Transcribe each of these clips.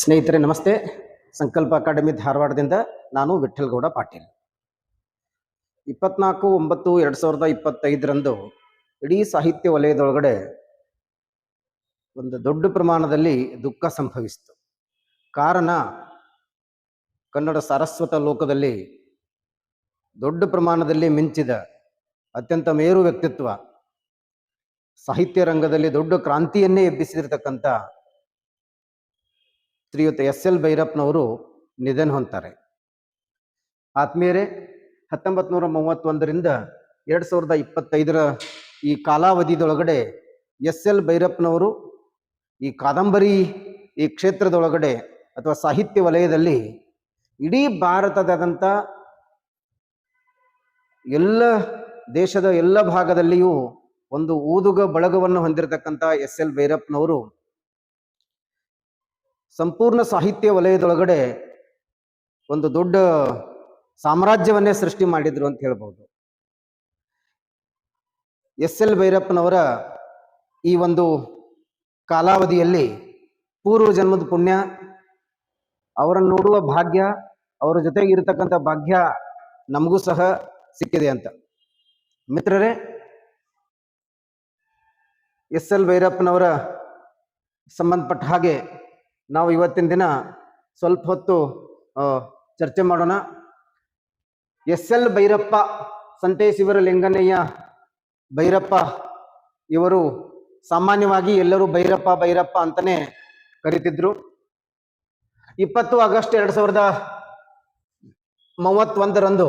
ಸ್ನೇಹಿತರೆ, ನಮಸ್ತೆ. ಸಂಕಲ್ಪ ಅಕಾಡೆಮಿ ಧಾರವಾಡದಿಂದ ನಾನು ವಿಠಲ್ಗೌಡ ಪಾಟೀಲ್. ಇಪ್ಪತ್ನಾಲ್ಕು ಒಂಬತ್ತು ಎರಡು ಸಾವಿರದ ಇಪ್ಪತ್ತೈದರಂದು ಇಡೀ ಸಾಹಿತ್ಯ ವಲಯದೊಳಗಡೆ ಒಂದು ದೊಡ್ಡ ಪ್ರಮಾಣದಲ್ಲಿ ದುಃಖ ಸಂಭವಿಸಿತು. ಕಾರಣ, ಕನ್ನಡ ಸಾರಸ್ವತ ಲೋಕದಲ್ಲಿ ದೊಡ್ಡ ಪ್ರಮಾಣದಲ್ಲಿ ಮಿಂಚಿದ ಅತ್ಯಂತ ಮೇರು ವ್ಯಕ್ತಿತ್ವ, ಸಾಹಿತ್ಯ ರಂಗದಲ್ಲಿ ದೊಡ್ಡ ಕ್ರಾಂತಿಯನ್ನೇ ಎಬ್ಬಿಸಿರ್ತಕ್ಕಂಥ ಶ್ರೀಯುತ ಎಸ್ ಎಲ್ ಭೈರಪ್ಪನವರು ನಿಧನ ಹೊಂತಾರೆ ಆತ್ಮೀಯರೇ ಹತ್ತೊಂಬತ್ತು ನೂರ ಮೂವತ್ತೊಂದರಿಂದ ಎರಡು ಸಾವಿರದ ಇಪ್ಪತ್ತೈದರ ಈ ಕಾಲಾವಧಿದೊಳಗಡೆ ಎಸ್ ಎಲ್ ಭೈರಪ್ಪನವರು ಈ ಕಾದಂಬರಿ ಈ ಕ್ಷೇತ್ರದೊಳಗಡೆ ಅಥವಾ ಸಾಹಿತ್ಯ ವಲಯದಲ್ಲಿ ಇಡೀ ಭಾರತದಾದಂಥ ಎಲ್ಲ ದೇಶದ ಎಲ್ಲ ಭಾಗದಲ್ಲಿಯೂ ಒಂದು ಊದುಗ ಬಳಗವನ್ನು ಹೊಂದಿರತಕ್ಕಂಥ ಎಸ್ ಎಲ್ ಭೈರಪ್ಪನವರು ಸಂಪೂರ್ಣ ಸಾಹಿತ್ಯ ವಲಯದೊಳಗಡೆ ಒಂದು ದೊಡ್ಡ ಸಾಮ್ರಾಜ್ಯವನ್ನೇ ಸೃಷ್ಟಿ ಮಾಡಿದ್ರು ಅಂತ ಹೇಳ್ಬೋದು. ಎಸ್ ಎಲ್ ಭೈರಪ್ಪನವರ ಈ ಒಂದು ಕಾಲಾವಧಿಯಲ್ಲಿ ಪೂರ್ವ ಜನ್ಮದ ಪುಣ್ಯ, ಅವರನ್ನು ನೋಡುವ ಭಾಗ್ಯ, ಅವರ ಜೊತೆಗೆ ಇರತಕ್ಕಂಥ ಭಾಗ್ಯ ನಮಗೂ ಸಹ ಸಿಕ್ಕಿದೆ ಅಂತ. ಮಿತ್ರರೇ, ಎಸ್ ಎಲ್ ಭೈರಪ್ಪನವರ ಸಂಬಂಧಪಟ್ಟ ಹಾಗೆ ನಾವು ಇವತ್ತಿನ ದಿನ ಸ್ವಲ್ಪ ಹೊತ್ತು ಚರ್ಚೆ ಮಾಡೋಣ. ಎಸ್ ಎಲ್ ಭೈರಪ್ಪ ಸಂತೇಶಿವರ ಲಿಂಗನಯ್ಯ ಭೈರಪ್ಪ ಇವರು ಸಾಮಾನ್ಯವಾಗಿ ಎಲ್ಲರೂ ಭೈರಪ್ಪ ಭೈರಪ್ಪ ಅಂತಾನೆ ಕರಿತಿದ್ರು. ಇಪ್ಪತ್ತು ಆಗಸ್ಟ್ ಎರಡು ಸಾವಿರದ ಮೂವತ್ತೊಂದರಂದು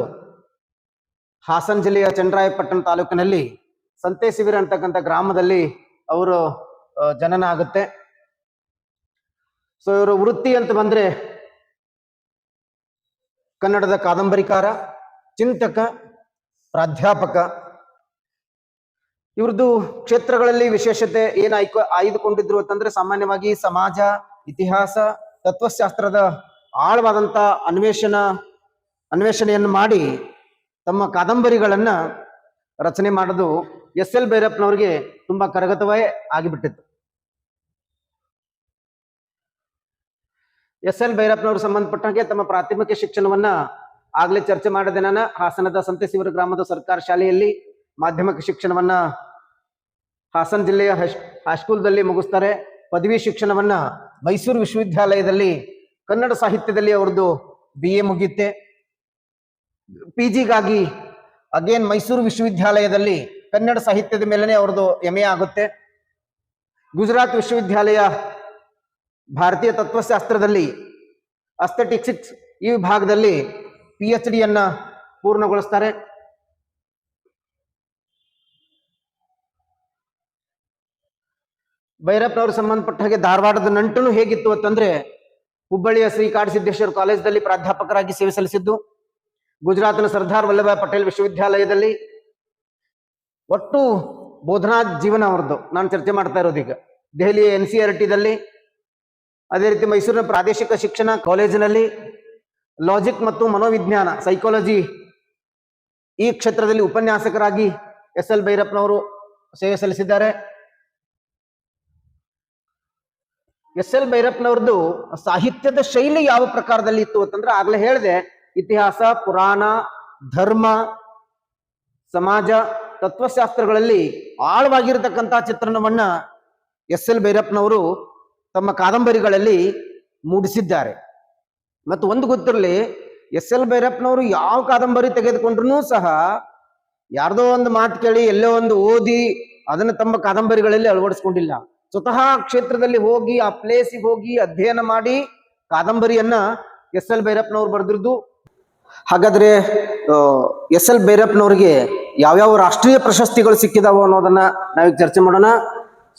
ಹಾಸನ ಜಿಲ್ಲೆಯ ಚಂದ್ರಾಯಪಟ್ಟಣ ತಾಲೂಕಿನಲ್ಲಿ ಸಂತೆ ಶಿಬಿರ ಅಂತಕ್ಕಂಥ ಗ್ರಾಮದಲ್ಲಿ ಅವರು ಜನನ ಆಗುತ್ತೆ. ಸೊ ಇವರು ವೃತ್ತಿ ಅಂತ ಬಂದ್ರೆ ಕನ್ನಡದ ಕಾದಂಬರಿಕಾರ, ಚಿಂತಕ, ಪ್ರಾಧ್ಯಾಪಕ. ಇವ್ರದ್ದು ಕ್ಷೇತ್ರಗಳಲ್ಲಿ ವಿಶೇಷತೆ ಏನ್ ಆಯ್ಕೆ, ಆಯ್ದುಕೊಂಡಿದ್ರು ಅಂತಂದ್ರೆ ಸಾಮಾನ್ಯವಾಗಿ ಸಮಾಜ, ಇತಿಹಾಸ, ತತ್ವಶಾಸ್ತ್ರದ ಆಳವಾದಂತ ಅನ್ವೇಷಣ, ಅನ್ವೇಷಣೆಯನ್ನು ಮಾಡಿ ತಮ್ಮ ಕಾದಂಬರಿಗಳನ್ನ ರಚನೆ ಮಾಡೋದು ಎಸ್ ಎಲ್ ಭೈರಪ್ಪನವ್ರಿಗೆ ತುಂಬಾ ಕರಗತವೇ ಆಗಿಬಿಟ್ಟಿತ್ತು. ಎಸ್ ಎಲ್ ಭೈರಪ್ಪನವರು ಸಂಬಂಧಪಟ್ಟಂಗೆ ತಮ್ಮ ಪ್ರಾಥಮಿಕ ಶಿಕ್ಷಣವನ್ನ ಆಗ್ಲೇ ಚರ್ಚೆ ಮಾಡಿದ ನಾನು. ಹಾಸನದ ಸಂತೆಸಿವರ ಗ್ರಾಮದ ಸರ್ಕಾರ ಶಾಲೆಯಲ್ಲಿ ಮಾಧ್ಯಮಿಕ ಶಿಕ್ಷಣವನ್ನ ಹಾಸನ ಜಿಲ್ಲೆಯ ಹೈಸ್ ಹೈಸ್ಕೂಲ್ದಲ್ಲಿ ಮುಗಿಸ್ತಾರೆ. ಪದವಿ ಶಿಕ್ಷಣವನ್ನ ಮೈಸೂರು ವಿಶ್ವವಿದ್ಯಾಲಯದಲ್ಲಿ ಕನ್ನಡ ಸಾಹಿತ್ಯದಲ್ಲಿ ಅವ್ರದ್ದು ಬಿ ಎ ಮುಗಿಯುತ್ತೆ. ಪಿ ಜಿಗಾಗಿ ಅಗೇನ್ ಮೈಸೂರು ವಿಶ್ವವಿದ್ಯಾಲಯದಲ್ಲಿ ಕನ್ನಡ ಸಾಹಿತ್ಯದ ಮೇಲೇ ಅವ್ರದ್ದು ಎಂ ಎ ಆಗುತ್ತೆ. ಗುಜರಾತ್ ವಿಶ್ವವಿದ್ಯಾಲಯ ಭಾರತೀಯ ತತ್ವಶಾಸ್ತ್ರದಲ್ಲಿ ಅಸ್ಥೆಟಿಕ್ಸಿಕ್ಸ್ ಈ ವಿಭಾಗದಲ್ಲಿ ಪಿ ಎಚ್ ಡಿಯನ್ನ ಪೂರ್ಣಗೊಳಿಸ್ತಾರೆ. ಭೈರಪ್ಪನವ್ರಿಗೆ ಸಂಬಂಧಪಟ್ಟ ಹಾಗೆ ಧಾರವಾಡದ ನಂಟನು ಹೇಗಿತ್ತು ಅಂತಂದ್ರೆ ಹುಬ್ಬಳ್ಳಿಯ ಶ್ರೀ ಕಾಡಸಿದ್ದೇಶ್ವರ ಕಾಲೇಜಿನಲ್ಲಿ ಪ್ರಾಧ್ಯಾಪಕರಾಗಿ ಸೇವೆ ಸಲ್ಲಿಸಿದ್ದು, ಗುಜರಾತ್ನ ಸರ್ದಾರ್ ವಲ್ಲಭಾಯ್ ಪಟೇಲ್ ವಿಶ್ವವಿದ್ಯಾಲಯದಲ್ಲಿ ಒಟ್ಟು ಬೋಧನಾ ಜೀವನ ಅವರದ್ದು. ನಾನು ಚರ್ಚೆ ಮಾಡ್ತಾ ಇರೋದು ಈಗ. ದೆಹಲಿಯ ಎನ್ ಸಿ ಆರ್ ಟಿದಲ್ಲಿ ಅದೇ ರೀತಿ ಮೈಸೂರಿನ ಪ್ರಾದೇಶಿಕ ಶಿಕ್ಷಣ ಕಾಲೇಜಿನಲ್ಲಿ ಲಾಜಿಕ್ ಮತ್ತು ಮನೋವಿಜ್ಞಾನ ಸೈಕಾಲಜಿ ಈ ಕ್ಷೇತ್ರದಲ್ಲಿ ಉಪನ್ಯಾಸಕರಾಗಿ ಎಸ್ ಎಲ್ ಭೈರಪ್ಪನವರು ಸೇವೆ ಸಲ್ಲಿಸಿದ್ದಾರೆ. ಎಸ್ ಎಲ್ ಭೈರಪ್ಪನವ್ರದ್ದು ಸಾಹಿತ್ಯದ ಶೈಲಿ ಯಾವ ಪ್ರಕಾರದಲ್ಲಿ ಇತ್ತು ಅಂತಂದ್ರೆ ಆಗ್ಲೇ ಹೇಳಿದೆ, ಇತಿಹಾಸ, ಪುರಾಣ, ಧರ್ಮ, ಸಮಾಜ, ತತ್ವಶಾಸ್ತ್ರಗಳಲ್ಲಿ ಆಳವಾಗಿರತಕ್ಕಂತಹ ಚಿತ್ರಣವನ್ನ ಎಸ್ ಎಲ್ ಭೈರಪ್ಪನವರು ತಮ್ಮ ಕಾದಂಬರಿಗಳಲ್ಲಿ ಮೂಡಿಸಿದ್ದಾರೆ. ಮತ್ತು ಒಂದು ಗೊತ್ತಿರಲಿ, ಎಸ್ ಎಲ್ ಭೈರಪ್ಪನವರು ಯಾವ ಕಾದಂಬರಿ ತೆಗೆದುಕೊಂಡ್ರು ಸಹ ಯಾರ್ದೋ ಒಂದು ಮಾತು ಕೇಳಿ, ಎಲ್ಲೋ ಒಂದು ಓದಿ ಅದನ್ನು ತಮ್ಮ ಕಾದಂಬರಿಗಳಲ್ಲಿ ಅಳವಡಿಸ್ಕೊಂಡಿಲ್ಲ. ಸ್ವತಃ ಕ್ಷೇತ್ರದಲ್ಲಿ ಹೋಗಿ, ಆ ಪ್ಲೇಸಿಗೆ ಹೋಗಿ ಅಧ್ಯಯನ ಮಾಡಿ ಕಾದಂಬರಿಯನ್ನ ಎಸ್ ಎಲ್ ಭೈರಪ್ಪನವ್ರು ಬರೆದಿದ್ದು ಹಾಗಾದ್ರೆ ಎಸ್ ಎಲ್ ಭೈರಪ್ಪನವ್ರಿಗೆ ಯಾವ್ಯಾವ ರಾಷ್ಟ್ರೀಯ ಪ್ರಶಸ್ತಿಗಳು ಸಿಕ್ಕಿದಾವೋ ಅನ್ನೋದನ್ನ ನಾವೀಗ ಚರ್ಚೆ ಮಾಡೋಣ.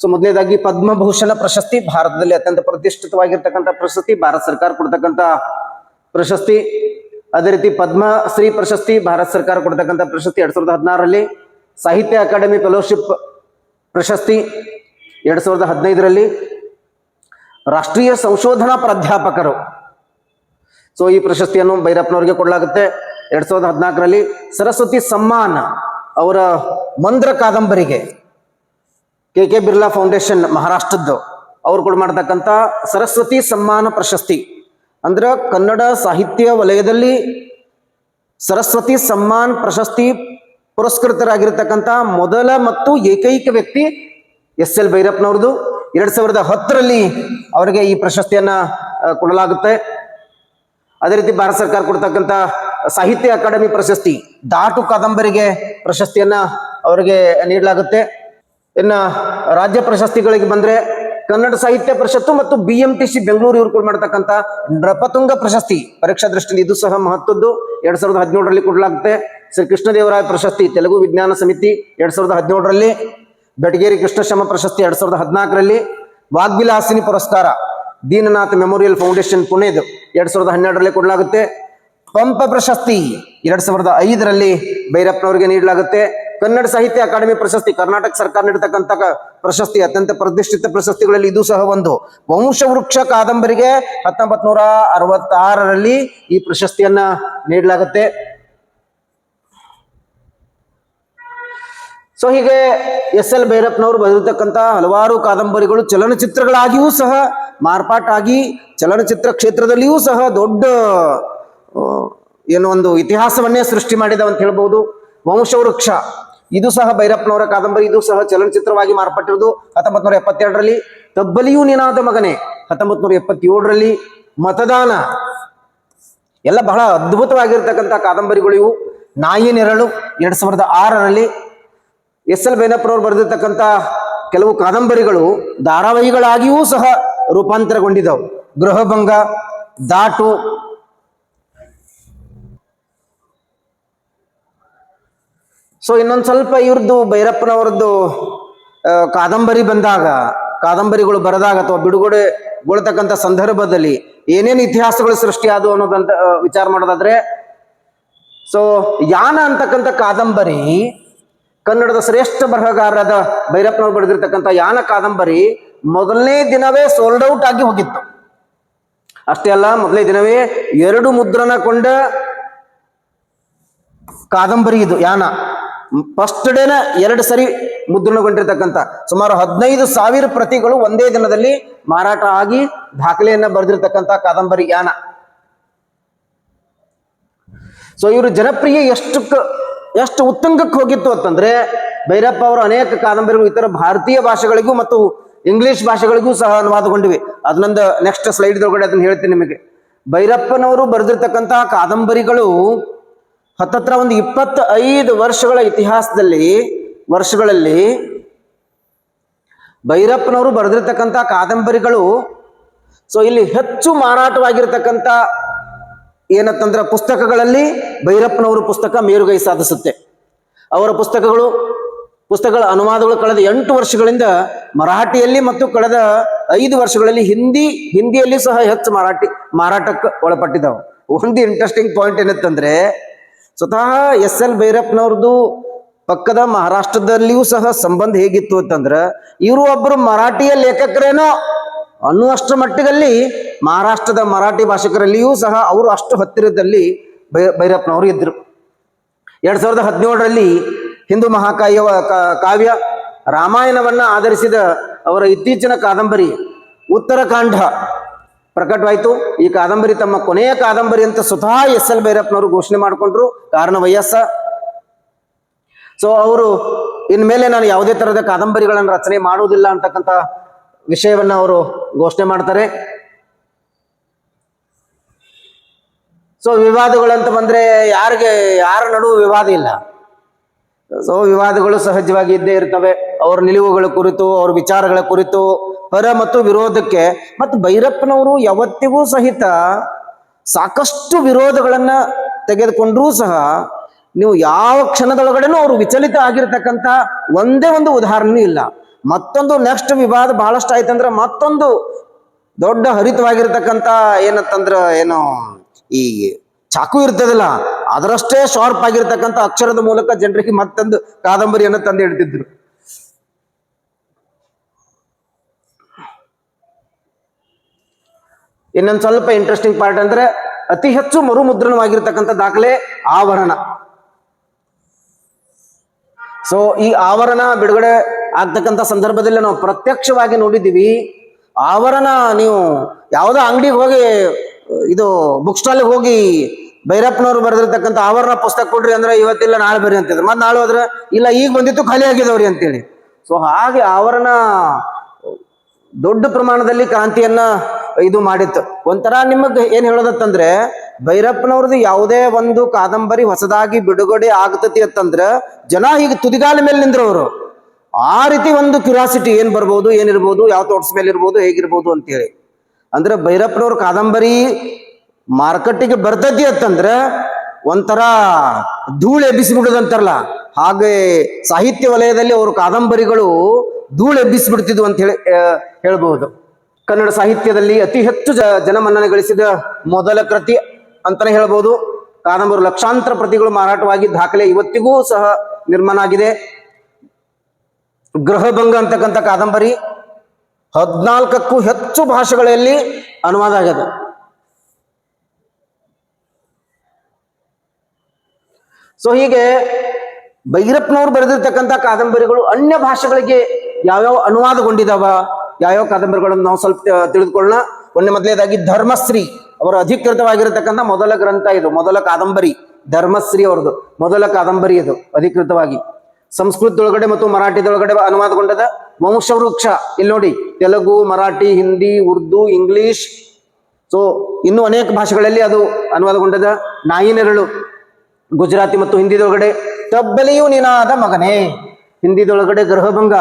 ಸೊ ಮೊದಲನೇದಾಗಿ ಪದ್ಮಭೂಷಣ ಪ್ರಶಸ್ತಿ ಭಾರತದಲ್ಲಿ ಅತ್ಯಂತ ಪ್ರತಿಷ್ಠಿತವಾಗಿರ್ತಕ್ಕಂಥ ಪ್ರಶಸ್ತಿ, ಭಾರತ ಸರ್ಕಾರ ಕೊಡ್ತಕ್ಕಂಥ ಪ್ರಶಸ್ತಿ. ಅದೇ ರೀತಿ ಪದ್ಮಶ್ರೀ ಪ್ರಶಸ್ತಿ, ಭಾರತ ಸರ್ಕಾರ ಕೊಡ್ತಕ್ಕಂಥ ಪ್ರಶಸ್ತಿ ಎರಡ್ ಸಾವಿರದ ಹದಿನಾರರಲ್ಲಿ. ಸಾಹಿತ್ಯ ಅಕಾಡೆಮಿ ಫೆಲೋಶಿಪ್ ಪ್ರಶಸ್ತಿ ಎರಡ್ ಸಾವಿರದ ಹದಿನೈದರಲ್ಲಿ. ರಾಷ್ಟ್ರೀಯ ಸಂಶೋಧನಾ ಪ್ರಾಧ್ಯಾಪಕರು. ಸೊ ಈ ಪ್ರಶಸ್ತಿಯನ್ನು ಭೈರಪ್ಪನವರಿಗೆ ಕೊಡಲಾಗುತ್ತೆ. ಎರಡ್ ಸಾವಿರದ ಹದಿನಾಲ್ಕರಲ್ಲಿ ಸರಸ್ವತಿ ಸಮ್ಮಾನ್ ಅವರ ಮಂದ್ರ ಕಾದಂಬರಿಗೆ. ಕೆ ಕೆ ಬಿರ್ಲಾ ಫೌಂಡೇಶನ್ ಮಹಾರಾಷ್ಟ್ರದ್ದು. ಅವ್ರು ಕೂಡ ಮಾಡ್ತಕ್ಕಂಥ ಸರಸ್ವತಿ ಸಮ್ಮಾನ ಪ್ರಶಸ್ತಿ. ಅಂದ್ರೆ ಕನ್ನಡ ಸಾಹಿತ್ಯ ವಲಯದಲ್ಲಿ ಸರಸ್ವತಿ ಸಮ್ಮಾನ್ ಪ್ರಶಸ್ತಿ ಪುರಸ್ಕೃತರಾಗಿರ್ತಕ್ಕಂಥ ಮೊದಲ ಮತ್ತು ಏಕೈಕ ವ್ಯಕ್ತಿ ಎಸ್ ಎಲ್ ಭೈರಪ್ಪನವ್ರದ್ದು. ಎರಡ್ ಸಾವಿರದ ಹತ್ತರಲ್ಲಿ ಅವರಿಗೆ ಈ ಪ್ರಶಸ್ತಿಯನ್ನ ಕೊಡಲಾಗುತ್ತೆ. ಅದೇ ರೀತಿ ಭಾರತ ಸರ್ಕಾರ ಕೊಡ್ತಕ್ಕಂಥ ಸಾಹಿತ್ಯ ಅಕಾಡೆಮಿ ಪ್ರಶಸ್ತಿ, ದಾಟು ಕಾದಂಬರಿಗೆ ಪ್ರಶಸ್ತಿಯನ್ನ ಅವರಿಗೆ ನೀಡಲಾಗುತ್ತೆ. ಇನ್ನ ರಾಜ್ಯ ಪ್ರಶಸ್ತಿಗಳಿಗೆ ಬಂದ್ರೆ ಕನ್ನಡ ಸಾಹಿತ್ಯ ಪರಿಷತ್ತು ಮತ್ತು B M T C Bengaluru ಇವರು ಕೂಡ ಮಾಡ್ತಕ್ಕಂಥ ನೃಪತುಂಗ ಪ್ರಶಸ್ತಿ. ಪರೀಕ್ಷಾ ದೃಷ್ಟಿಯಿಂದ ಇದು ಸಹ ಮಹತ್ವದ್ದು. ಎರಡ್ ಸಾವಿರದ ಹದಿನೇಳರಲ್ಲಿ ಕೊಡಲಾಗುತ್ತೆ. ಶ್ರೀ ಕೃಷ್ಣದೇವರಾಯ ಪ್ರಶಸ್ತಿ, ತೆಲುಗು ವಿಜ್ಞಾನ ಸಮಿತಿ ಎರಡ್ ಸಾವಿರದ ಹದಿನೇಳರಲ್ಲಿ. ಬೆಟಗೇರಿ ಕೃಷ್ಣಶಮ ಪ್ರಶಸ್ತಿ ಎರಡ್ ಸಾವಿರದ ಹದಿನಾಲ್ಕರಲ್ಲಿ. ವಾಗ್ವಿಲಾಸಿನಿ ಪುರಸ್ಕಾರ, ದೀನನಾಥ್ ಮೆಮೋರಿಯಲ್ ಫೌಂಡೇಶನ್ ಪುಣೆದು ಎರಡ್ ಸಾವಿರದ ಹನ್ನೆರಡರಲ್ಲಿ ಕೊಡಲಾಗುತ್ತೆ. ಪಂಪ ಪ್ರಶಸ್ತಿ, ಎರಡ್ ಸಾವಿರದ ಐದರಲ್ಲಿ ಭೈರಪ್ಪನವರಿಗೆ ನೀಡಲಾಗುತ್ತೆ. ಕನ್ನಡ ಸಾಹಿತ್ಯ ಅಕಾಡೆಮಿ ಪ್ರಶಸ್ತಿ, ಕರ್ನಾಟಕ ಸರ್ಕಾರ ನೀಡತಕ್ಕಂತ ಪ್ರಶಸ್ತಿ, ಅತ್ಯಂತ ಪ್ರತಿಷ್ಠಿತ ಪ್ರಶಸ್ತಿಗಳಲ್ಲಿ ಇದು ಸಹ ಒಂದು. ವಂಶವೃಕ್ಷ ಕಾದಂಬರಿಗೆ ಹತ್ತೊಂಬತ್ ನೂರ ಅರವತ್ತಾರರಲ್ಲಿ ಈ ಪ್ರಶಸ್ತಿಯನ್ನ ನೀಡಲಾಗುತ್ತೆ. ಸೊ ಹೀಗೆ ಎಸ್ ಎಲ್ ಭೈರಪ್ಪನವರು ಬರೆದಿರ್ತಕ್ಕಂಥ ಹಲವಾರು ಕಾದಂಬರಿಗಳು ಚಲನಚಿತ್ರಗಳಾಗಿಯೂ ಸಹ ಮಾರ್ಪಾಟಾಗಿ ಚಲನಚಿತ್ರ ಕ್ಷೇತ್ರದಲ್ಲಿಯೂ ಸಹ ದೊಡ್ಡ ಏನೋ ಒಂದು ಇತಿಹಾಸವನ್ನೇ ಸೃಷ್ಟಿ ಮಾಡಿದವ ಅಂತ ಹೇಳ್ಬೋದು. ವಂಶವೃಕ್ಷ. ಇದು ಸಹ ಭೈರಪ್ಪನವರ ಕಾದಂಬರಿ, ಇದು ಸಹ ಚಲನಚಿತ್ರವಾಗಿ ಮಾರ್ಪಟ್ಟಿರುವುದು ಹತ್ತೊಂಬತ್ ನೂರ ಎಪ್ಪತ್ತೆರಡರಲ್ಲಿ. ತಬ್ಬಲಿಯೂ ನಿನಾದ ಮಗನೇ ಹತ್ತೊಂಬತ್ ನೂರ ಎಪ್ಪತ್ತೇಳರಲ್ಲಿ ಮತದಾನ. ಎಲ್ಲ ಬಹಳ ಅದ್ಭುತವಾಗಿರ್ತಕ್ಕಂಥ ಕಾದಂಬರಿಗಳು ಇವು. ನಾಯಿ ನೆರಳು ಎರಡ್ ಸಾವಿರದ ಆರರಲ್ಲಿ ಎಸ್ ಎಲ್ ಬೈರಪ್ಪನವರು ಬರೆದಿರ್ತಕ್ಕಂಥ ಕೆಲವು ಕಾದಂಬರಿಗಳು ಧಾರಾವಾಹಿಗಳಾಗಿಯೂ ಸಹ ರೂಪಾಂತರಗೊಂಡಿದ್ದವು. ಗೃಹಭಂಗ, ದಾಟು ಸೊ ಇನ್ನೊಂದು ಸ್ವಲ್ಪ ಇವ್ರದ್ದು ಭೈರಪ್ಪನವ್ರದ್ದು ಕಾದಂಬರಿ ಬಂದಾಗ, ಕಾದಂಬರಿಗಳು ಬರೆದಾಗ ಅಥವಾ ಬಿಡುಗಡೆಗೊಳ್ತಕ್ಕಂಥ ಸಂದರ್ಭದಲ್ಲಿ ಏನೇನು ಇತಿಹಾಸಗಳು ಸೃಷ್ಟಿ ಆದವು ಅನ್ನೋದಂತ ವಿಚಾರ ಮಾಡೋದಾದ್ರೆ ಸೊ ಯಾನ ಅಂತಕ್ಕಂಥ ಕಾದಂಬರಿ, ಕನ್ನಡದ ಶ್ರೇಷ್ಠ ಬರಹಗಾರರಾದ ಭೈರಪ್ಪನವ್ರು ಬರೆದಿರ್ತಕ್ಕಂಥ ಯಾನ ಕಾದಂಬರಿ ಮೊದಲನೇ ದಿನವೇ ಸೋಲ್ಡ್ ಔಟ್ ಆಗಿ ಹೋಗಿತ್ತು. ಅಷ್ಟೇ ಅಲ್ಲ, ಮೊದಲನೇ ದಿನವೇ ಎರಡು ಮುದ್ರಣ ಕೊಂಡ ಕಾದಂಬರಿ ಇದು, ಯಾನ. ಫಸ್ಟ್ ಡೇನ ಎರಡು ಸರಿ ಮುದ್ರಣಗೊಂಡಿರ್ತಕ್ಕಂಥ ಸುಮಾರು ಹದಿನೈದು ಸಾವಿರ ಪ್ರತಿಗಳು ಒಂದೇ ದಿನದಲ್ಲಿ ಮಾರಾಟ ಆಗಿ ದಾಖಲೆಯನ್ನ ಬರೆದಿರ್ತಕ್ಕಂಥ ಕಾದಂಬರಿ ಯಾನ. ಸೊ ಇವರು ಜನಪ್ರಿಯ ಎಷ್ಟು ಎಷ್ಟು ಉತ್ತುಂಗಕ್ಕೆ ಹೋಗಿತ್ತು ಅಂತಂದ್ರೆ ಭೈರಪ್ಪ ಅವರು ಅನೇಕ ಕಾದಂಬರಿಗಳು ಇತರ ಭಾರತೀಯ ಭಾಷೆಗಳಿಗೂ ಮತ್ತು ಇಂಗ್ಲಿಷ್ ಭಾಷೆಗಳಿಗೂ ಸಹ ಅನುವಾದಗೊಂಡಿವೆ. ಅದನ್ನೊಂದು ನೆಕ್ಸ್ಟ್ ಸ್ಲೈಡ್ ಒಳಗಡೆ ಅದನ್ನ ಹೇಳ್ತೀನಿ ನಿಮಗೆ. ಭೈರಪ್ಪನವರು ಬರೆದಿರ್ತಕ್ಕಂತಹ ಕಾದಂಬರಿಗಳು ಹತ್ತತ್ರ ಒಂದು ಇಪ್ಪತ್ತ ಐದು ವರ್ಷಗಳ ಇತಿಹಾಸದಲ್ಲಿ, ವರ್ಷಗಳಲ್ಲಿ ಭೈರಪ್ಪನವರು ಬರೆದಿರ್ತಕ್ಕಂಥ ಕಾದಂಬರಿಗಳು, ಸೊ ಇಲ್ಲಿ ಹೆಚ್ಚು ಮಾರಾಟವಾಗಿರ್ತಕ್ಕಂಥ ಏನತ್ತಂದ್ರೆ ಪುಸ್ತಕಗಳಲ್ಲಿ ಭೈರಪ್ಪನವರ ಪುಸ್ತಕ ಮೇರುಗೈ ಸಾಧಿಸುತ್ತೆ. ಅವರ ಪುಸ್ತಕಗಳು, ಪುಸ್ತಕಗಳ ಅನುವಾದಗಳು ಕಳೆದ ಎಂಟು ವರ್ಷಗಳಿಂದ ಮರಾಠಿಯಲ್ಲಿ ಮತ್ತು ಕಳೆದ ಐದು ವರ್ಷಗಳಲ್ಲಿ ಹಿಂದಿ, ಹಿಂದಿಯಲ್ಲಿ ಸಹ ಹೆಚ್ಚು ಮಾರಾಟಿ ಮಾರಾಟಕ್ಕೆ ಒಳಪಟ್ಟಿದ್ದಾವೆ. ಒಂದು ಇಂಟ್ರೆಸ್ಟಿಂಗ್ ಪಾಯಿಂಟ್ ಏನಂತಂದ್ರೆ ಸ್ವತಃ ಎಸ್ ಎಲ್ ಭೈರಪ್ಪನವ್ರದ್ದು ಪಕ್ಕದ ಮಹಾರಾಷ್ಟ್ರದಲ್ಲಿಯೂ ಸಹ ಸಂಬಂಧ ಹೇಗಿತ್ತು ಅಂತಂದ್ರೆ ಇವರು ಒಬ್ಬರು ಮರಾಠಿಯ ಲೇಖಕರೇನೋ ಅನ್ನುವಷ್ಟರ ಮಟ್ಟಿಗಲ್ಲಿ ಮಹಾರಾಷ್ಟ್ರದ ಮರಾಠಿ ಭಾಷಿಕರಲ್ಲಿಯೂ ಸಹ ಅವರು ಅಷ್ಟು ಹತ್ತಿರದಲ್ಲಿ ಭೈ, ಭೈರಪ್ಪನವರು ಇದ್ದರು ಎರಡ್ ಸಾವಿರದ ಹದಿನೇಳರಲ್ಲಿ ಹಿಂದೂ ಮಹಾಕಾವ್ಯ ಕಾವ್ಯ ರಾಮಾಯಣವನ್ನ ಆಧರಿಸಿದ ಅವರ ಇತ್ತೀಚಿನ ಕಾದಂಬರಿ ಉತ್ತರಕಾಂಡ ಪ್ರಕಟವಾಯಿತು. ಈ ಕಾದಂಬರಿ ತಮ್ಮ ಕೊನೆಯ ಕಾದಂಬರಿ ಅಂತ ಸ್ವತಃ ಎಸ್ ಎಲ್ ಭೈರಪ್ಪನವರು ಘೋಷಣೆ ಮಾಡಿಕೊಂಡ್ರು. ಕಾರಣ ವಯಸ್ಸ ಸೊ ಅವರು ಇನ್ಮೇಲೆ ನಾನು ಯಾವುದೇ ತರಹದ ಕಾದಂಬರಿಗಳನ್ನು ರಚನೆ ಮಾಡುವುದಿಲ್ಲ ಅಂತಕ್ಕಂಥ ವಿಷಯವನ್ನ ಅವರು ಘೋಷಣೆ ಮಾಡ್ತಾರೆ. ಸೊ ವಿವಾದಗಳಂತ ಬಂದ್ರೆ ಯಾರಿಗೆ, ಯಾರ ನಡುವು ವಿವಾದ ಇಲ್ಲ. ಸೊ ವಿವಾದಗಳು ಸಹಜವಾಗಿ ಇದ್ದೇ ಇರ್ತವೆ. ಅವ್ರ ನಿಲುವುಗಳ ಕುರಿತು, ಅವ್ರ ವಿಚಾರಗಳ ಕುರಿತು ಪರ ಮತ್ತು ವಿರೋಧಕ್ಕೆ ಮತ್ತು ಭೈರಪ್ಪನವರು ಯಾವತ್ತಿಗೂ ಸಹಿತ ಸಾಕಷ್ಟು ವಿರೋಧಗಳನ್ನ ತೆಗೆದುಕೊಂಡ್ರೂ ಸಹ ನೀವು ಯಾವ ಕ್ಷಣದೊಳಗಡೆನೂ ಅವರು ವಿಚಲಿತ ಆಗಿರ್ತಕ್ಕಂಥ ಒಂದೇ ಒಂದು ಉದಾಹರಣೆ ಇಲ್ಲ. ಮತ್ತೊಂದು ನೆಕ್ಸ್ಟ್ ವಿವಾದ ಬಹಳಷ್ಟು ಆಯ್ತಂದ್ರೆ ಮತ್ತೊಂದು ದೊಡ್ಡ ಹರಿತವಾಗಿರ್ತಕ್ಕಂಥ ಏನಂತಂದ್ರ ಏನು ಈ ಚಾಕು ಇರ್ತದಲ್ಲ, ಅದರಷ್ಟೇ ಶಾರ್ಪ್ ಆಗಿರ್ತಕ್ಕಂಥ ಅಕ್ಷರದ ಮೂಲಕ ಜನರಿಗೆ ಮತ್ತೊಂದು ಕಾದಂಬರಿಯನ್ನು ತಂದು ಇಡ್ತಿದ್ರು. ಇನ್ನೊಂದು ಸ್ವಲ್ಪ ಇಂಟ್ರೆಸ್ಟಿಂಗ್ ಪಾರ್ಟ್ ಅಂದ್ರೆ ಅತಿ ಹೆಚ್ಚು ಮರುಮುದ್ರಣವಾಗಿರ್ತಕ್ಕಂಥ ದಾಖಲೆ ಆವರಣ. ಸೊ ಈ ಆವರಣ ಬಿಡುಗಡೆ ಆಗ್ತಕ್ಕಂಥ ಸಂದರ್ಭದಲ್ಲಿ ನಾವು ಪ್ರತ್ಯಕ್ಷವಾಗಿ ನೋಡಿದ್ದೀವಿ. ಆವರಣ ನೀವು ಯಾವುದೋ ಅಂಗಡಿಗೆ ಹೋಗಿ, ಇದು ಬುಕ್ ಸ್ಟಾಲ್ಗೆ ಹೋಗಿ ಭೈರಪ್ಪನವ್ರು ಬರೆದಿರ್ತಕ್ಕಂಥ ಆವರಣ ಪುಸ್ತಕ ಕೊಡ್ರಿ ಅಂದ್ರೆ ಇವತ್ತಿಲ್ಲ, ನಾಳೆ ಬರ್ರಿ ಅಂತಿದ್ರು. ಮತ್ತೆ ನಾಳೆ ಹೋದ್ರೆ, ಇಲ್ಲ, ಈಗ ಬಂದಿತ್ತು, ಖಾಲಿ ಆಗಿದವ್ರಿ ಅಂತೇಳಿ. ಸೊ ಹಾಗೆ ಆವರಣ ದೊಡ್ಡ ಪ್ರಮಾಣದಲ್ಲಿ ಕ್ರಾಂತಿಯನ್ನ ಇದು ಮಾಡಿತ್ತು. ಒಂಥರ ನಿಮಗೆ ಏನ್ ಹೇಳೋದತ್ತಂದ್ರೆ, ಭೈರಪ್ಪನವ್ರದ್ದು ಯಾವುದೇ ಒಂದು ಕಾದಂಬರಿ ಹೊಸದಾಗಿ ಬಿಡುಗಡೆ ಆಗ್ತತಿ ಅಂತಂದ್ರ, ಜನ ಈಗ ತುದಿಗಾಲ ಮೇಲೆ ನಿಂದ್ರು ಅವರು ಆ ರೀತಿ ಒಂದು ಕ್ಯೂರಾಸಿಟಿ ಏನ್ ಬರ್ಬೋದು, ಏನಿರ್ಬೋದು, ಯಾವ ತೋಟ್ಸ್ ಮೇಲೆ ಇರ್ಬೋದು, ಹೇಗಿರ್ಬೋದು ಅಂತೇಳಿ. ಅಂದ್ರೆ ಭೈರಪ್ಪನವ್ರ ಕಾದಂಬರಿ ಮಾರ್ಕೆಟಿಗೆ ಬರ್ತತಿ ಅಂತಂದ್ರ, ಒಂಥರ ಧೂಳು ಎಬ್ಬಿಸಿಬಿಡುದಂತಾರಲ್ಲ ಹಾಗೆ ಸಾಹಿತ್ಯ ವಲಯದಲ್ಲಿ ಅವ್ರ ಕಾದಂಬರಿಗಳು ಧೂಳು ಎಬ್ಬಿಸಿಬಿಡ್ತಿದ್ವು ಅಂತ ಹೇಳಿ ಹೇಳ್ಬಹುದು ಕನ್ನಡ ಸಾಹಿತ್ಯದಲ್ಲಿ ಅತಿ ಹೆಚ್ಚು ಜನಮನ್ನಣೆ ಗಳಿಸಿದ ಮೊದಲ ಕೃತಿ ಅಂತಾನೆ ಹೇಳ್ಬೋದು. ಕಾದಂಬರಿ ಲಕ್ಷಾಂತರ ಪ್ರತಿಗಳು ಮಾರಾಟವಾಗಿ ದಾಖಲೆ ಇವತ್ತಿಗೂ ಸಹ ನಿರ್ಮಾಣ ಆಗಿದೆ ಗೃಹಭಂಗ ಅಂತಕ್ಕಂಥ ಕಾದಂಬರಿ ಹದಿನಾಲ್ಕಕ್ಕೂ ಹೆಚ್ಚು ಭಾಷೆಗಳಲ್ಲಿ ಅನುವಾದ ಆಗ್ಯದ ಸೊ ಹೀಗೆ ಭೈರಪ್ಪನವ್ರು ಬರೆದಿರ್ತಕ್ಕಂಥ ಕಾದಂಬರಿಗಳು ಅನ್ಯ ಭಾಷೆಗಳಿಗೆ ಯಾವ್ಯಾವ ಅನುವಾದಗೊಂಡಿದಾವ? ಯಾವ್ಯಾವ ಕಾದಂಬರಿಗಳನ್ನು ನಾವು ಸ್ವಲ್ಪ ತಿಳಿದುಕೊಳ್ಳೋಣ. ಒಂದೇ ಮೊದಲನೇದಾಗಿ ಧರ್ಮಶ್ರೀ ಅವರ ಅಧಿಕೃತವಾಗಿರತಕ್ಕಂಥ ಮೊದಲ ಗ್ರಂಥ ಇದು, ಮೊದಲ ಕಾದಂಬರಿ. ಧರ್ಮಶ್ರೀ ಅವರದು ಮೊದಲ ಕಾದಂಬರಿ ಇದು, ಅಧಿಕೃತವಾಗಿ. ಸಂಸ್ಕೃತದೊಳಗಡೆ ಮತ್ತು ಮರಾಠಿದೊಳಗಡೆ ಅನುವಾದಗೊಂಡದ ವಂಶವೃಕ್ಷ. ಇಲ್ಲಿ ನೋಡಿ, ತೆಲುಗು, ಮರಾಠಿ, ಹಿಂದಿ, ಉರ್ದು, ಇಂಗ್ಲಿಷ್. ಸೊ ಇನ್ನು ಅನೇಕ ಭಾಷೆಗಳಲ್ಲಿ ಅದು ಅನುವಾದಗೊಂಡದ ನಾಯಿನೆರಳು. ಗುಜರಾತಿ ಮತ್ತು ಹಿಂದಿದೊಳಗಡೆ, ತಬ್ಬಲಿಯು ನಿನಾದ ಮಗನೇ. ಹಿಂದಿದೊಳಗಡೆ ಗೃಹಭಂಗ.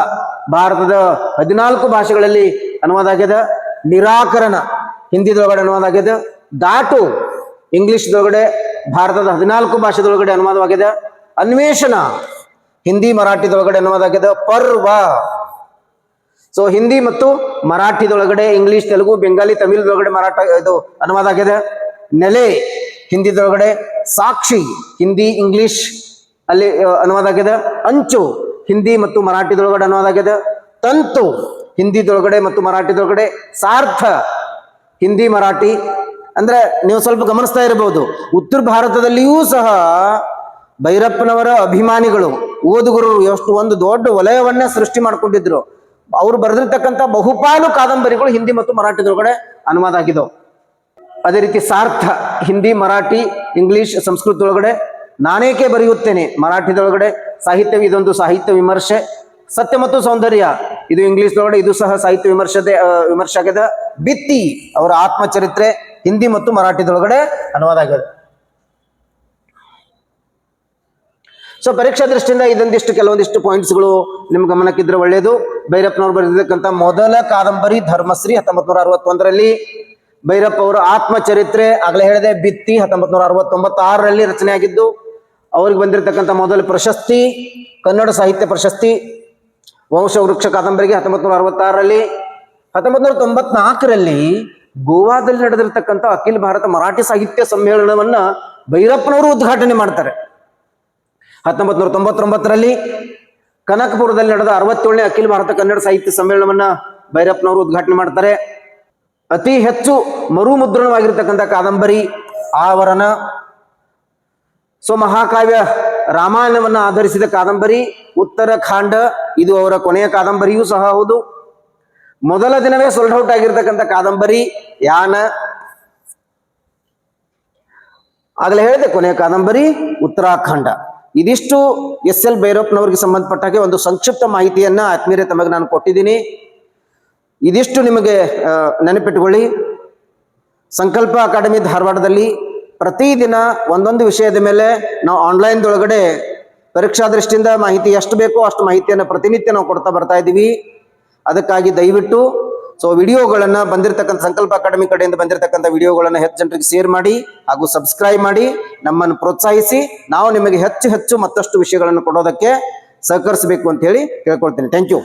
ಭಾರತದ ಹದಿನಾಲ್ಕು ಭಾಷೆಗಳಲ್ಲಿ ಅನುವಾದ ಆಗ್ಯದ ನಿರಾಕರಣ ಹಿಂದಿದೊಳಗಡೆ ಅನುವಾದ ಆಗ್ಯದ ದಾಟು. ಇಂಗ್ಲಿಷ್ದೊಳಗಡೆ ಭಾರತದ ಹದಿನಾಲ್ಕು ಭಾಷೆದೊಳಗಡೆ ಅನುವಾದವಾಗಿದೆ ಅನ್ವೇಷಣ. ಹಿಂದಿ ಮರಾಠಿದೊಳಗಡೆ ಅನುವಾದ ಆಗಿದೆ ಪರ್ವ. ಸೊ ಹಿಂದಿ ಮತ್ತು ಮರಾಠಿದೊಳಗಡೆ ಇಂಗ್ಲಿಷ್, ತೆಲುಗು, ಬೆಂಗಾಲಿ, ತಮಿಳ್ದೊಳಗಡೆ ಮರಾಠ ಇದು ಅನುವಾದ ಆಗಿದೆ ನೆಲೆ. ಹಿಂದಿದೊಳಗಡೆ ಸಾಕ್ಷಿ, ಹಿಂದಿ, ಇಂಗ್ಲಿಷ್ ಅಲ್ಲಿ ಅನುವಾದ ಆಗಿದೆ ಅಂಚು. ಹಿಂದಿ ಮತ್ತು ಮರಾಠಿದೊಳಗಡೆ ಅನುವಾದ ಆಗಿದೆ ತಂತು ಹಿಂದಿದೊಳಗಡೆ ಮತ್ತು ಮರಾಠಿದೊಳಗಡೆ, ಸಾರ್ಥ ಹಿಂದಿ, ಮರಾಠಿ, ಅಂದ್ರೆ ನೀವು ಸ್ವಲ್ಪ ಗಮನಿಸ್ತಾ ಇರಬಹುದು. ಉತ್ತರ ಭಾರತದಲ್ಲಿಯೂ ಸಹ ಭೈರಪ್ಪನವರ ಅಭಿಮಾನಿಗಳು, ಓದುಗರು ಎಷ್ಟು ಒಂದು ದೊಡ್ಡ ವಲಯವನ್ನೇ ಸೃಷ್ಟಿ ಮಾಡಿಕೊಂಡಿದ್ರು. ಅವರು ಬರೆದಿರ್ತಕ್ಕಂಥ ಬಹುಪಾಲು ಕಾದಂಬರಿಗಳು ಹಿಂದಿ ಮತ್ತು ಮರಾಠಿದೊಳಗಡೆ ಅನುವಾದ ಆಗಿದ್ದವು. ಅದೇ ರೀತಿ ಸಾರ್ಥ ಹಿಂದಿ, ಮರಾಠಿ, ಇಂಗ್ಲಿಷ್, ಸಂಸ್ಕೃತದೊಳಗಡೆ ನಾನೇಕೆ ಬರೆಯುತ್ತೇನೆ? ಮರಾಠಿದೊಳಗಡೆ ಸಾಹಿತ್ಯ ಇದೊಂದು ಸಾಹಿತ್ಯ ವಿಮರ್ಶೆ. ಸತ್ಯ ಮತ್ತು ಸೌಂದರ್ಯ ಇದು ಇಂಗ್ಲಿಷ್ದೊಳಗಡೆ ಇದು ಸಹ ಸಾಹಿತ್ಯ ವಿಮರ್ಶತೆ ಆ, ವಿಮರ್ಶೆ ಆಗ್ಯದ. ಬಿತ್ತಿ ಅವರ ಆತ್ಮಚರಿತ್ರೆ ಹಿಂದಿ ಮತ್ತು ಮರಾಠಿದೊಳಗಡೆ ಅನುವಾದ ಆಗಿದೆ ಸೊ ಪರೀಕ್ಷಾ ದೃಷ್ಟಿಯಿಂದ ಇದೊಂದಿಷ್ಟು ಕೆಲವೊಂದಿಷ್ಟು ಪಾಯಿಂಟ್ಸ್ಗಳು ನಿಮ್ ಗಮನಕ್ಕಿದ್ರೆ ಒಳ್ಳೆಯದು ಭೈರಪ್ಪನವರು ಬರೆದಿರ್ತಕ್ಕಂಥ ಮೊದಲ ಕಾದಂಬರಿ ಧರ್ಮಶ್ರೀ ಹತ್ತೊಂಬತ್ತು ನೂರ ಅರವತ್ತೊಂದರಲ್ಲಿ ಭೈರಪ್ಪ ಅವರ ಆತ್ಮಚರಿತ್ರೆ, ಆಗಲೇ ಹೇಳಿದೆ ಬಿತ್ತಿ ಹತ್ತೊಂಬತ್ ನೂರ ಅರವತ್ತೊಂಬತ್ತಾರರಲ್ಲಿ ರಚನೆ ಆಗಿದ್ದು ಅವ್ರಿಗೆ ಬಂದಿರತಕ್ಕಂಥ ಮೊದಲ ಪ್ರಶಸ್ತಿ, ಕನ್ನಡ ಸಾಹಿತ್ಯ ಪ್ರಶಸ್ತಿ, ವಂಶವೃಕ್ಷ ಕಾದಂಬರಿಗೆ ಹತ್ತೊಂಬತ್ ನೂರ ಅರವತ್ತಾರರಲ್ಲಿ ಹತ್ತೊಂಬತ್ ನೂರ ತೊಂಬತ್ನಾಲ್ಕರಲ್ಲಿ ಗೋವಾದಲ್ಲಿ ನಡೆದಿರ್ತಕ್ಕಂಥ ಅಖಿಲ ಭಾರತ ಮರಾಠಿ ಸಾಹಿತ್ಯ ಸಮ್ಮೇಳನವನ್ನ ಭೈರಪ್ಪನವರು ಉದ್ಘಾಟನೆ ಮಾಡ್ತಾರೆ. ಹತ್ತೊಂಬತ್ ನೂರ ತೊಂಬತ್ತೊಂಬತ್ತರಲ್ಲಿ ಕನಕಪುರದಲ್ಲಿ ನಡೆದ ಅರವತ್ತೇಳನೇ ಅಖಿಲ ಭಾರತ ಕನ್ನಡ ಸಾಹಿತ್ಯ ಸಮ್ಮೇಳನವನ್ನ ಭೈರಪ್ಪನವರು ಉದ್ಘಾಟನೆ ಮಾಡ್ತಾರೆ. ಅತಿ ಹೆಚ್ಚು ಮರುಮುದ್ರಣವಾಗಿರ್ತಕ್ಕಂಥ ಕಾದಂಬರಿ ಆವರಣ. ಸೊ, ಮಹಾಕಾವ್ಯ ರಾಮಾಯಣವನ್ನ ಆಧರಿಸಿದ ಕಾದಂಬರಿ ಉತ್ತರಾಖಂಡ ಇದು ಅವರ ಕೊನೆಯ ಕಾದಂಬರಿಯೂ ಸಹ ಹೌದು. ಮೊದಲ ದಿನವೇ ಸೊಲ್ಡ್ ಔಟ್ ಆಗಿರ್ತಕ್ಕಂಥ ಕಾದಂಬರಿ ಯಾನ? ಆಗಲೇ ಹೇಳಿದೆ, ಕೊನೆಯ ಕಾದಂಬರಿ ಉತ್ತರಾಖಂಡ. ಇದಿಷ್ಟು ಎಸ್ ಎಲ್ ಭೈರಪ್ಪನವರಿಗೆ ಸಂಬಂಧಪಟ್ಟಾಗೆ ಒಂದು ಸಂಕ್ಷಿಪ್ತ ಮಾಹಿತಿಯನ್ನ ಆತ್ಮೀಯರೇ ತಮಗೆ ನಾನು ಕೊಟ್ಟಿದ್ದೀನಿ. ಇದಿಷ್ಟು ನಿಮಗೆ ನೆನಪಿಟ್ಟುಕೊಳ್ಳಿ ಸಂಕಲ್ಪ ಅಕಾಡೆಮಿ ಧಾರವಾಡದಲ್ಲಿ ಪ್ರತಿದಿನ ಒಂದೊಂದು ವಿಷಯದ ಮೇಲೆ ನಾವು ಆನ್ಲೈನ್ದೊಳಗಡೆ ಪರೀಕ್ಷಾ ದೃಷ್ಟಿಯಿಂದ ಮಾಹಿತಿ ಎಷ್ಟು ಬೇಕೋ ಅಷ್ಟು ಮಾಹಿತಿಯನ್ನು ಪ್ರತಿನಿತ್ಯ ನಾವು ಕೊಡ್ತಾ ಬರ್ತಾ ಇದ್ದೀವಿ. ಅದಕ್ಕಾಗಿ ದಯವಿಟ್ಟು, ಸೊ, ವಿಡಿಯೋಗಳನ್ನು ಬಂದಿರತಕ್ಕಂಥ ಸಂಕಲ್ಪ ಅಕಾಡೆಮಿ ಕಡೆಯಿಂದ ಬಂದಿರತಕ್ಕಂಥ ವಿಡಿಯೋಗಳನ್ನು ಹೆಚ್ಚು ಜನರಿಗೆ ಶೇರ್ ಮಾಡಿ ಹಾಗೂ ಸಬ್ಸ್ಕ್ರೈಬ್ ಮಾಡಿ. ನಮ್ಮನ್ನು ಪ್ರೋತ್ಸಾಹಿಸಿ. ನಾವು ನಿಮಗೆ ಹೆಚ್ಚು ಹೆಚ್ಚು ಮತ್ತಷ್ಟು ವಿಷಯಗಳನ್ನು ಕೊಡೋದಕ್ಕೆ ಸಹಕರಿಸಬೇಕು ಅಂತ ಹೇಳಿ ಕೇಳ್ಕೊಳ್ತೀನಿ. Thank you.